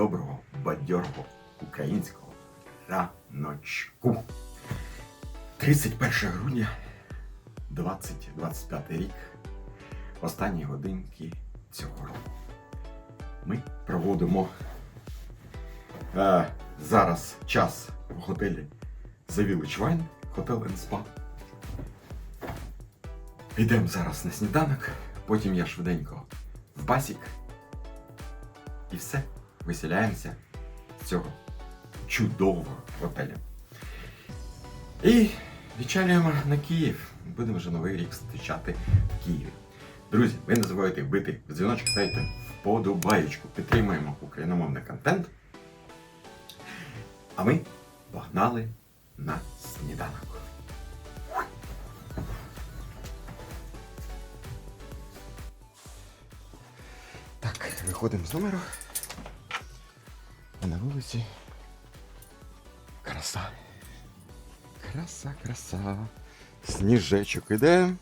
доброго, бадьорого українського раночку. 31 грудня 2025 рік. Останні годинки цього року. Ми проводимо е, зараз час в готелі The Village Wine, Hotel and Spa. Йдемо зараз на сніданок, потім я швиденько в басік. І все, виселяємося з цього чудового готеля. І відчалюємо на Київ. Будемо вже новий рік зустрічати в Києві. Друзі, ви не забувайте бити в дзвіночок, ставте вподобаєчку. Підтримуємо україномовний контент. А ми погнали на сніданок. Так, виходимо з номеру. А на вулиці краса. Краса, краса. Сніжечок іде.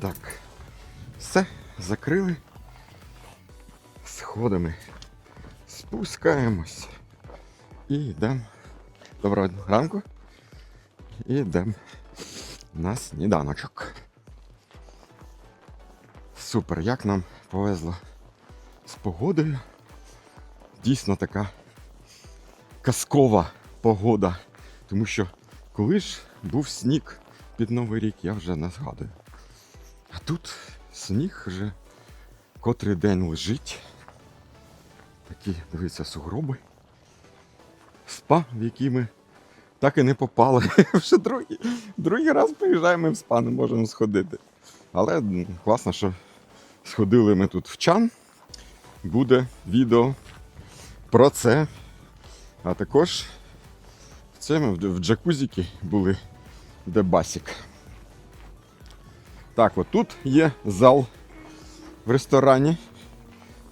Так. Все, закрили. Сходами. Спускаємось. І йдемо. Доброго ранку. І йдемо на сніданочок. Супер, як нам повезло з погодою. Дійсно така казкова погода. Тому що коли ж був сніг під Новий рік, я вже не згадую. А тут сніг вже котрий день лежить. Такі, дивіться, сугроби. Спа, в який ми так і не попали. Вже другий, другий раз приїжджаємо в спа не можемо сходити. Але класно, що сходили ми тут в чан. Буде відео про це. А також в цьому в джакузіки були, де басік. Так, от тут є зал в ресторані.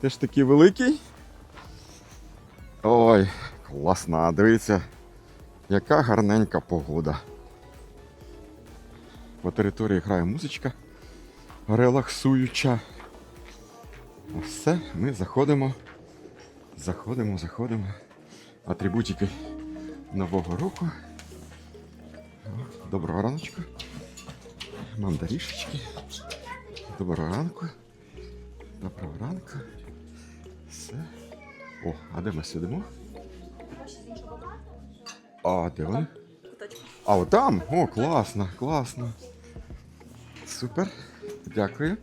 Теж такий великий. Ой, класно, дивіться, яка гарненька погода. По території грає музичка релаксуюча. Все, ми заходимо. Заходимо, заходимо. Атрибутики Нового року. Доброго раночку. Мандарішечки. Доброго ранку. Доброго ранку. Все. О, а де ми сидимо? А, де вони? А, от там? О, класно, класно. Супер. Дякую.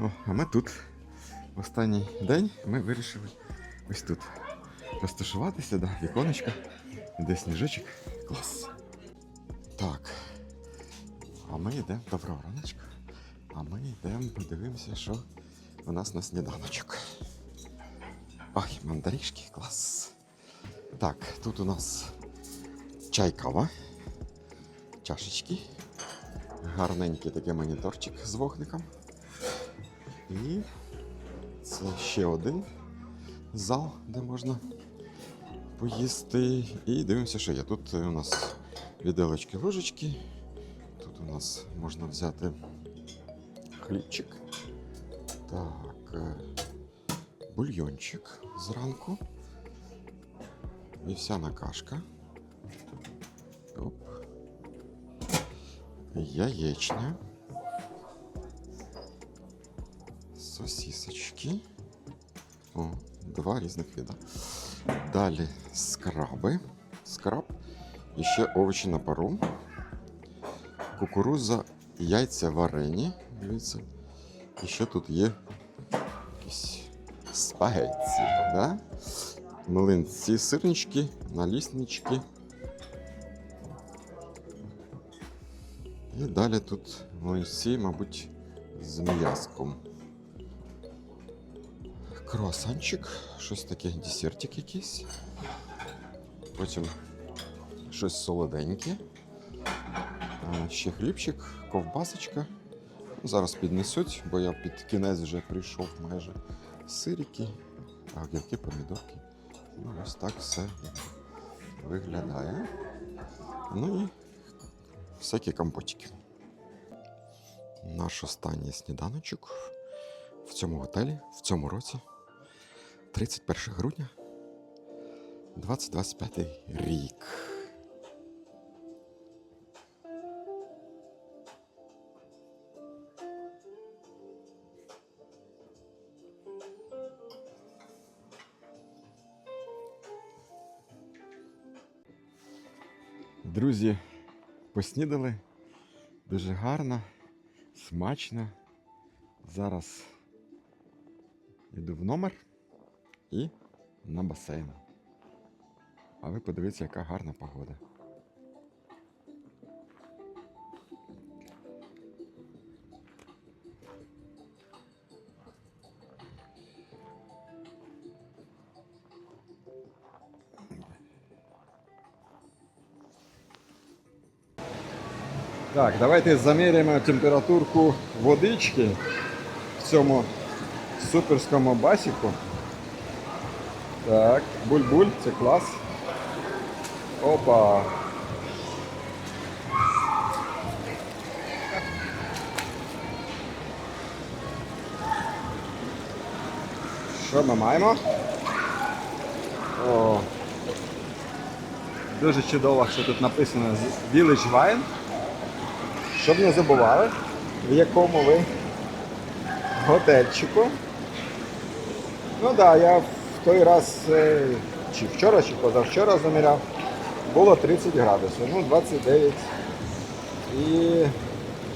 О, а ми тут. В останній день ми вирішили ось тут розташуватися, да, віконечко, де сніжочок. Клас. Так. А ми йдемо, доброго раночку. А ми йдемо, подивимося, що у нас на сніданочок. Ой, мандарішки, клас. Так, тут у нас чай кава, чашечки, гарненький такий моніторчик з вогником. І це ще один зал, де можна поїсти. І дивимося, що є. Тут у нас віделочки ложечки. Тут у нас можна взяти хлібчик. Так, е, бульйончик зранку. Вівсяна кашка. Оп. Яєчня. Сосісочки. О, два різних вида. Далі скраби. Скраб. І ще овочі на пару. Кукуруза, яйця варені. Дивіться. І ще тут є якісь спагетті, да? Млинці, сирнички, наліснички. І далі тут млинці, мабуть, з м'язком. Круасанчик, щось таке, десертик якийсь. Потім щось солоденьке. Ще хлібчик, ковбасочка. Ну, Зараз піднесуть, бо я під кінець вже прийшов майже сирики, огірки, помідорки. Ну, ось так все виглядає. Ну і всякі компотики. наш останній сніданочок в цьому готелі в цьому році. 31 грудня 2025 рік. Друзі, поснідали. Дуже гарно, смачно. Зараз йду в номер і на басейн. А ви подивіться, яка гарна погода. Так, давайте заміряємо температурку водички в цьому суперському басіку. Так, буль-буль, це клас. Опа. Що ми маємо? О. Дуже чудово, що тут написано Village Wine. Щоб не забували, в якому ви готельчику. Ну так, да, я той раз, е, чи вчора, чи позавчора заміряв, було 30 градусів, ну 29 і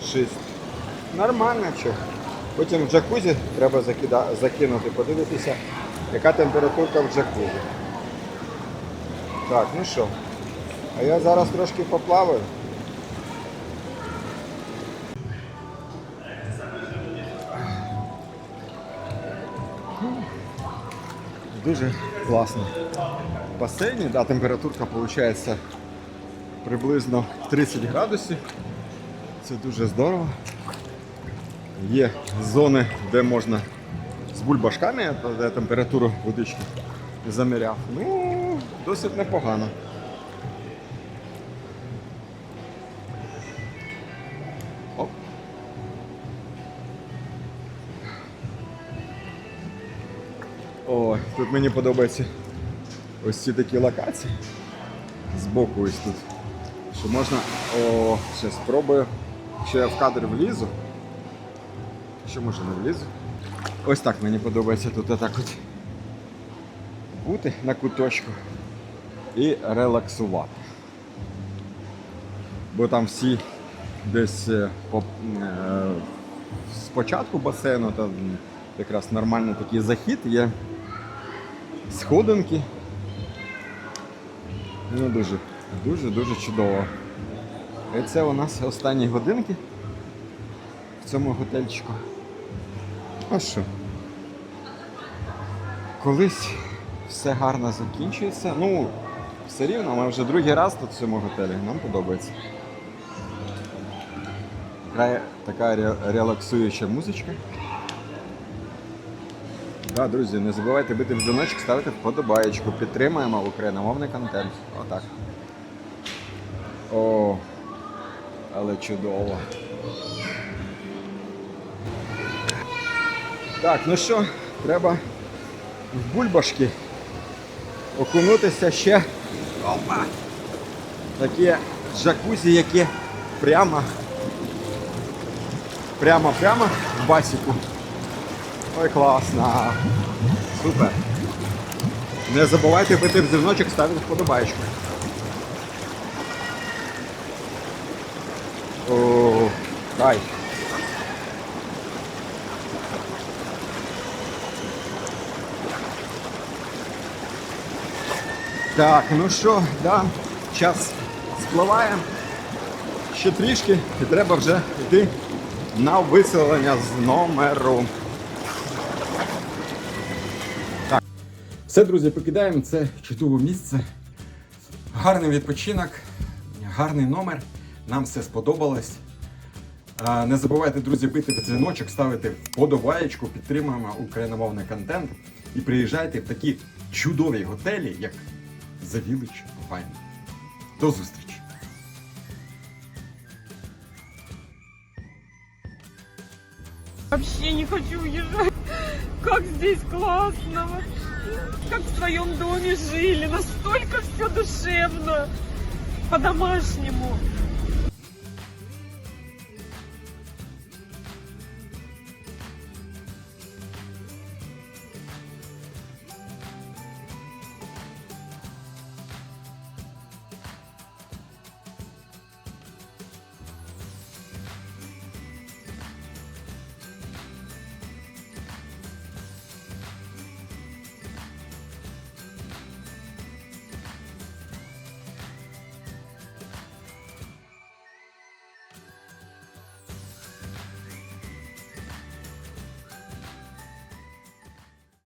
6. Нормально що. Потім в джакузі треба закида... закинути, подивитися, яка температурка в джакузі. Так, ну що, а я зараз трошки поплаваю. Дуже класно. В басейні, да, температурка виходить приблизно 30 градусів. Це дуже здорово. Є зони, де можна з бульбашками, де температуру водички заміряв. Ну, досить непогано. Тут мені подобаються ось ці такі локації. Збоку ось тут. Що можна. О, ще спробую. Ще я в кадр влізу. Що може не влізу? Ось так мені подобається тут отак от бути на куточку і релаксувати. Бо там всі десь е, по, е, спочатку басейну там якраз нормальний такий захід є сходинки. Ну дуже, дуже, дуже чудово. І це у нас останні годинки в цьому готельчику. А що? Колись все гарно закінчується. Ну, все рівно, ми вже другий раз тут в цьому готелі. Нам подобається. Така, така ре- релаксуюча музичка. Да, друзі, не забувайте бити в дзвіночок, ставити вподобаєчку. Підтримуємо україномовний контент. Отак. О, але чудово. Так, ну що, треба в бульбашки окунутися ще. Опа! Таке джакузі, яке прямо прямо-прямо в басіку. Ой, класно. Супер. Не забувайте бити в дзвіночок, ставити вподобайку. О, кайф. Так, ну що, да, час спливає. Ще трішки і треба вже йти на виселення з номеру. Все, друзі, покидаємо це чудове місце. Гарний відпочинок, гарний номер. Нам все сподобалось. Не забувайте, друзі, бити в дзвіночок, ставити вподобаєчку, підтримуємо україномовний контент і приїжджайте в такі чудові готелі, як The Village Wine. До зустрічі! Вообще не хочу уезжать. Как здесь классно. Как в своем доме жили. Настолько все душевно. По-домашнему.